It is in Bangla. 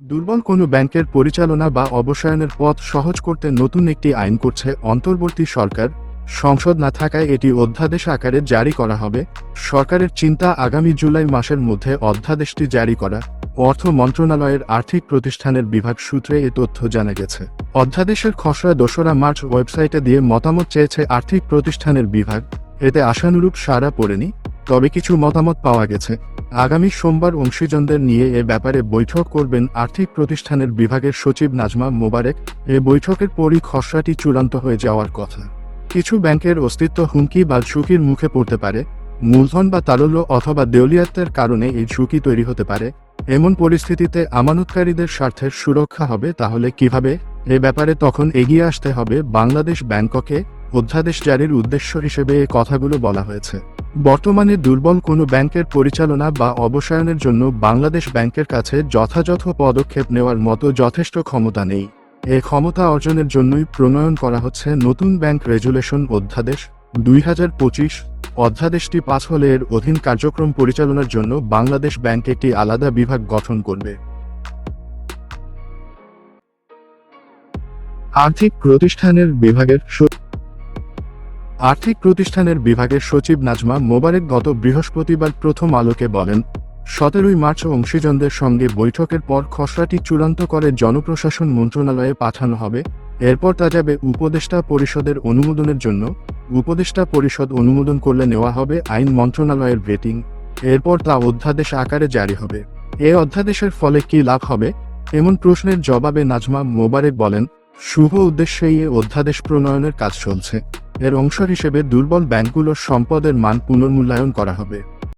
দুর্বল কোনো ব্যাংকের পরিচালনা বা অবসায়নের পথ সহজ করতে নতুন একটি আইন করছে অন্তর্বর্তী সরকার। সংসদ না থাকায় এটি অধ্যাদেশ আকারে জারি করা হবে। সরকারের চিন্তা আগামী জুলাই মাসের মধ্যে অধ্যাদেশটি জারি করা। অর্থ মন্ত্রণালয়ের আর্থিক প্রতিষ্ঠানের বিভাগ সূত্রে এ তথ্য জানা গেছে। অধ্যাদেশের খসড়া দোসরা মার্চ ওয়েবসাইটে দিয়ে মতামত চেয়েছে আর্থিক প্রতিষ্ঠানের বিভাগ। এতে আশানুরূপ সাড়া পড়েনি, তবে কিছু মতামত পাওয়া গেছে। আগামী সোমবার অংশীজনদের নিয়ে এ ব্যাপারে বৈঠক করবেন আর্থিক প্রতিষ্ঠানের বিভাগের সচিব নাজমা মোবারেক। এ বৈঠকের পরই খসড়াটি চূড়ান্ত হয়ে যাওয়ার কথা। কিছু ব্যাংকের অস্তিত্ব হুমকি বা ঝুঁকির মুখে পড়তে পারে, মূলধন বা তারল্য অথবা দেউলিয়াত্বের কারণে এই ঝুঁকি তৈরি হতে পারে। এমন পরিস্থিতিতে আমানতকারীদের স্বার্থের সুরক্ষা হবে, তাহলে কীভাবে? এ ব্যাপারে তখন এগিয়ে আসতে হবে বাংলাদেশ ব্যাংককে। অধ্যাদেশ জারির উদ্দেশ্য হিসেবে এ কথাগুলো বলা হয়েছে। বর্তমানে দুর্বল কোনো ব্যাংকের পরিচালনা বা অবসায়নের জন্য বাংলাদেশ ব্যাংকের কাছে যথাযথ পদক্ষেপ নেওয়ার মতো যথেষ্ট ক্ষমতা নেই। এ ক্ষমতা অর্জনের জন্যই প্রণয়ন করা হচ্ছে নতুন ব্যাংক রেজুলেশন অধ্যাদেশ। দুই হাজার পঁচিশ অধ্যাদেশটি পাস হলে এর অধীন কার্যক্রম পরিচালনার জন্য বাংলাদেশ ব্যাংক একটি আলাদা বিভাগ গঠন করবে। আর্থিক প্রতিষ্ঠানের বিভাগের আর্থিক প্রতিষ্ঠানের বিভাগের সচিব নাজমা মোবারক গত বৃহস্পতিবার প্রথম আলোকে বলেন, সতেরোই মার্চ অংশীজনদের সঙ্গে বৈঠকের পর খসড়াটি চূড়ান্ত করে জনপ্রশাসন মন্ত্রণালয়ে পাঠানো হবে। এরপর তা যাবে উপদেষ্টা পরিষদের অনুমোদনের জন্য। উপদেষ্টা পরিষদ অনুমোদন করলে নেওয়া হবে আইন মন্ত্রণালয়ের ভেটিং এরপর তা অধ্যাদেশ আকারে জারি হবে। এ অধ্যাদেশের ফলে কি লাভ হবে? এমন প্রশ্নের জবাবে নাজমা মোবারক বলেন, শুভ উদ্দেশ্যেই এ অধ্যাদেশ প্রণয়নের কাজ চলছে। এর অংশ হিসেবে দুর্বল ব্যাংকগুলোর সম্পদের মান পুনর্মূল্যায়ন করা হবে।